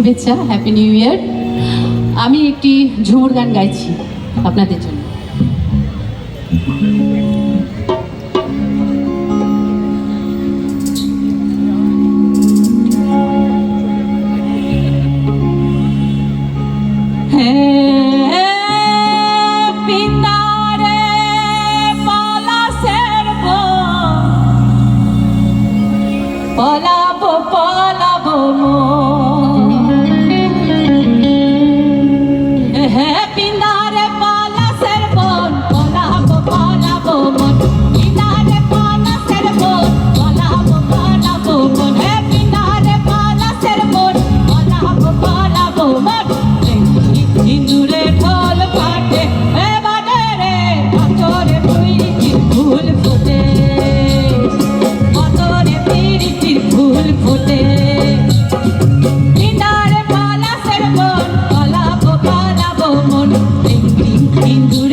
শুভেচ্ছা happy new year আমি একটি ঝুমুর গান গাইছি আপনাদের জন্য Hola. You.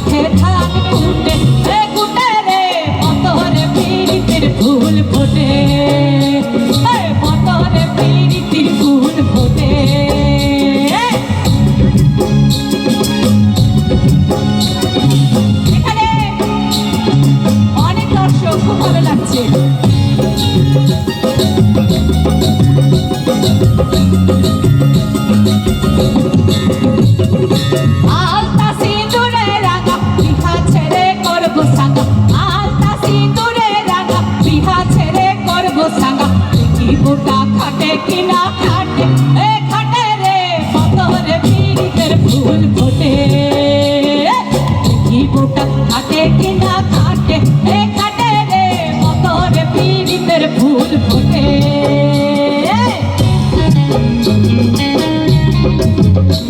মুখে ধান কুটে রে কুটে ফুল ফোটে। মতরে পীড়িতের ফুল ফোটে। অনেক দর্শক, খুব ভালো লাগছে। সাঙ্গা দেখি গোটা খাটে কিনা খাটে? এ খাটে রে, পাথরে পীড়িতের ফুল ফোটে। দেখি গোটা খাটে কিনা খাটে? এ খাটে রে, পাথরে পীড়িতের ফুল ফোটে। Thank you.